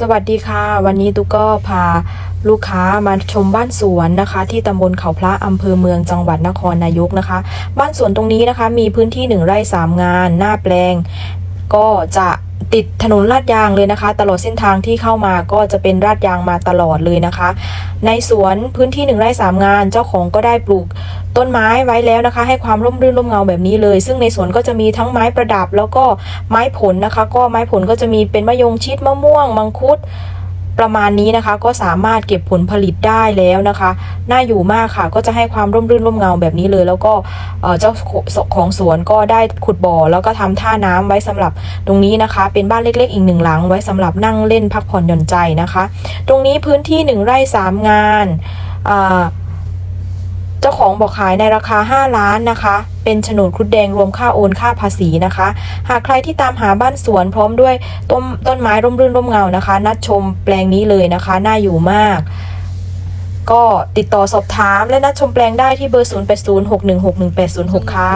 สวัสดีค่ะ วันนี้ตุ๊กก็พาลูกค้ามาชมบ้านสวนนะคะ ที่ตำบลเขาพระอำเภอเมืองจังหวัดนครนายกนะคะ บ้านสวนตรงนี้นะคะ มีพื้นที่หนึ่งไร่สามงาน หน้าแปลง ก็จะติดถนนลาดยางเลยนะคะ ตลอดเส้นทางที่เข้ามาก็จะเป็นลาดยางมาตลอดเลยนะคะ ในสวนพื้นที่หนึ่งไร่สามงาน เจ้าของก็ได้ปลูก ต้นไม้ไว้แล้วนะคะ ให้ความร่มรื่นร่มเงาแบบนี้เลย ซึ่งในสวนก็จะมีทั้งไม้ประดับแล้วก็ไม้ผลนะคะ ก็ไม้ผลก็จะมีเป็นมะยงชิดมะม่วง มังคุดประมาณนี้นะคะก็สามารถเก็บผลผลิตได้แล้วนะคะ น่าอยู่มากค่ะก็จะให้ความร่มรื่นร่มเงาแบบนี้เลย แล้วก็เจ้าของสวนก็ได้ขุดบ่อ แล้วก็ทำท่าน้ำไว้สำหรับตรงนี้นะคะ เป็นบ้านเล็กๆ อีกหนึ่งหลัง ไว้สำหรับนั่งเล่นพักผ่อนหย่อนใจนะคะ ตรงนี้พื้นที่หนึ่งไร่สามงานอ่า ของบอกขายในราคา 5 ล้านนะคะ เป็นโฉนดครุฑแดงรวมค่าโอนค่าภาษีนะคะ หากใครที่ตามหาบ้านสวนพร้อมด้วยต้นต้นไม้ร่มรื่นร่มเงานะคะ นัดชมแปลงนี้เลยนะคะ น่าอยู่มากก็ติดต่อสอบถามและนัดชมแปลงได้ที่เบอร์ 0806161806 ค่ะ